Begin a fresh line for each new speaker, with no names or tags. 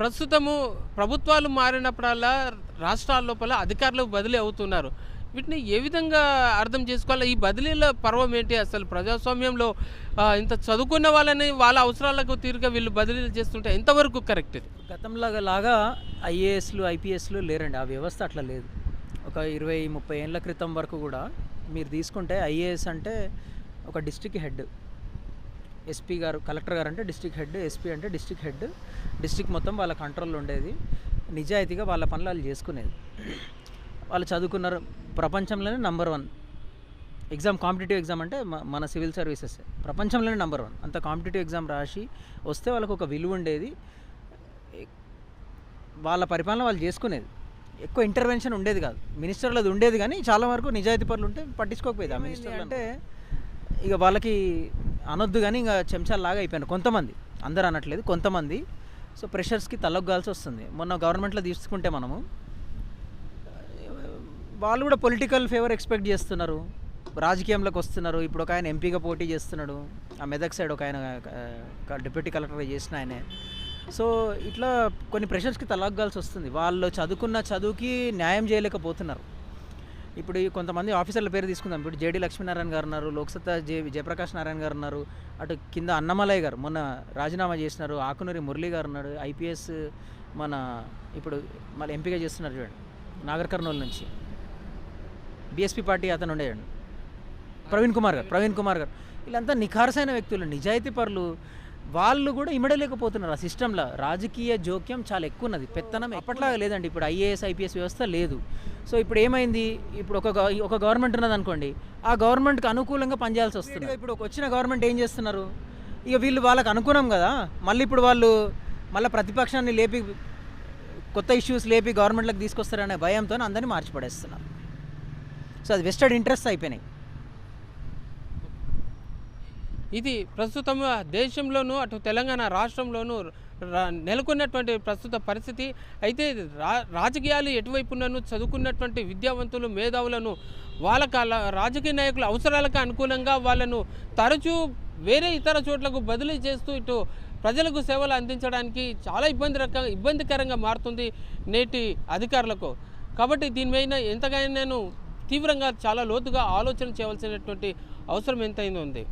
ప్రస్తుతము ప్రభుత్వాలు మారినప్పుడల్లా రాష్ట్రాల లోపల అధికారులు బదిలీ అవుతున్నారు. వీటిని ఏ విధంగా అర్థం చేసుకోవాలి? ఈ బదిలీల పర్వం ఏంటి? అసలు ప్రజాస్వామ్యంలో ఇంత చదువుకున్న వాళ్ళని వాళ్ళ అవసరాలకు తీరుగా వీళ్ళు బదిలీలు చేస్తుంటే ఎంతవరకు కరెక్ట్ ఇది?
గతంలాగా లాగా ఐఏఎస్లు ఐపీఎస్లు లేరండి. ఆ వ్యవస్థ అట్లా లేదు. ఒక ఇరవై ముప్పై ఏళ్ళ క్రితం వరకు కూడా మీరు తీసుకుంటే ఐఏఎస్ అంటే ఒక డిస్టిక్ హెడ్. ఎస్పీ గారు కలెక్టర్ గారు అంటే డిస్టిక్ హెడ్ ఎస్పీ అంటే డిస్టిక్ హెడ్. డిస్టిక్ మొత్తం వాళ్ళ కంట్రోల్లో ఉండేది. నిజాయితీగా వాళ్ళ పనులు వాళ్ళు చేసుకునేది. వాళ్ళు చదువుకున్నారు. ప్రపంచంలోనే number one. Exam competitive exam అంటే మన సివిల్ సర్వీసెస్. ప్రపంచంలోనే నెంబర్ వన్. అంత కాంపిటేటివ్ ఎగ్జామ్ రాసి వస్తే వాళ్ళకు ఒక విలువ ఉండేది. వాళ్ళ పరిపాలన వాళ్ళు చేసుకునేది. ఎక్కువ ఇంటర్వెన్షన్ ఉండేది కాదు. మినిస్టర్లది ఉండేది కానీ చాలా వరకు నిజాయితీ పనులు ఉంటే పట్టించుకోకపోయేది ఆ మినిస్టర్లు అంటే ఇక వాళ్ళకి అనొద్దు కానీ ఇంకా చెంచాలాగా అయిపోయాను. కొంతమంది అందరూ అనట్లేదు కొంతమంది. సో ప్రెషర్స్కి తలొగ్గాల్సి వస్తుంది. మొన్న గవర్నమెంట్లో తీసుకుంటే మనము వాళ్ళు కూడా పొలిటికల్ ఫేవర్ ఎక్స్పెక్ట్ చేస్తున్నారు. రాజకీయంలోకి వస్తున్నారు. ఇప్పుడు ఒక ఆయన ఎంపీగా పోటీ చేస్తున్నాడు. ఆ మెదక్ సైడ్ ఒక ఆయన డిప్యూటీ కలెక్టర్ చేసిన ఆయనే. సో ఇట్లా కొన్ని ప్రెషర్స్కి తలగ్గాల్సి వస్తుంది. వాళ్ళు చదువుకున్న చదువుకి న్యాయం చేయలేకపోతున్నారు. ఇప్పుడు ఈ కొంతమంది ఆఫీసర్ల పేరు తీసుకుందాం. ఇప్పుడు జేడి లక్ష్మీనారాయణ గారు ఉన్నారు లోక్సత్తా జే జయప్రకాష్ నారాయణ గారు ఉన్నారు అటు కింద అన్నమలయ్య గారు మొన్న రాజీనామా చేసినారు ఆకునూరి మురళి గారు ఉన్నాడు ఐపీఎస్ మన ఇప్పుడు మళ్ళీ ఎంపిక చేస్తున్నారు చూడండి నాగర్ కర్నూలు నుంచి. బీఎస్పీ పార్టీ అతను ఉండేయండి ప్రవీణ్ కుమార్ గారు ప్రవీణ్ కుమార్ గారు. వీళ్ళంతా నిఖారసైన వ్యక్తులు నిజాయితీ పరులు. వాళ్ళు కూడా ఇమడలేకపోతున్నారు ఆ సిస్టంలో. రాజకీయ జోక్యం చాలా ఎక్కువ ఉన్నది పెత్తనం అప్పట్లాగా లేదండి. ఇప్పుడు ఐఏఎస్ ఐపీఎస్ వ్యవస్థ లేదు. సో ఇప్పుడు ఏమైంది? ఇప్పుడు ఒక ఒక గవర్నమెంట్ ఉన్నది అనుకోండి. ఆ గవర్నమెంట్కి అనుకూలంగా పనిచేయాల్సి వస్తుంది. ఇప్పుడు ఒక వచ్చిన గవర్నమెంట్ ఏం చేస్తున్నారు? ఇక వీళ్ళు వాళ్ళకి అనుకున్నాం కదా? మళ్ళీ ఇప్పుడు వాళ్ళు మళ్ళీ ప్రతిపక్షాన్ని లేపి కొత్త ఇష్యూస్ లేపి గవర్నమెంట్లకు తీసుకొస్తారనే భయంతో అందరినీ మార్చిపడేస్తున్నారు సో అది వెస్టెడ్ ఇంట్రెస్ట్ అయిపోయినాయి.
ఇది ప్రస్తుతం దేశంలోనూ అటు తెలంగాణ రాష్ట్రంలోనూ రా- నెలకొన్నటువంటి ప్రస్తుత పరిస్థితి. అయితే రా రాజకీయాలు ఎటువైపు చదువుకున్నటువంటి విద్యావంతులు మేధావులను వాళ్ళ రాజకీయ నాయకుల అవసరాలకు అనుకూలంగా వాళ్ళను తరచూ వేరే ఇతర చోట్లకు బదిలీ చేస్తూ ఇటు ప్రజలకు సేవలు అందించడానికి చాలా ఇబ్బంది రకంగా ఇబ్బందికరంగా మారుతుంది నేటి అధికారులకు. కాబట్టి దీనిపైన ఎంతగానో నేను తీవ్రంగా చాలా లోతుగా ఆలోచన చేయవలసినటువంటి అవసరం ఎంతైంది ఉంది.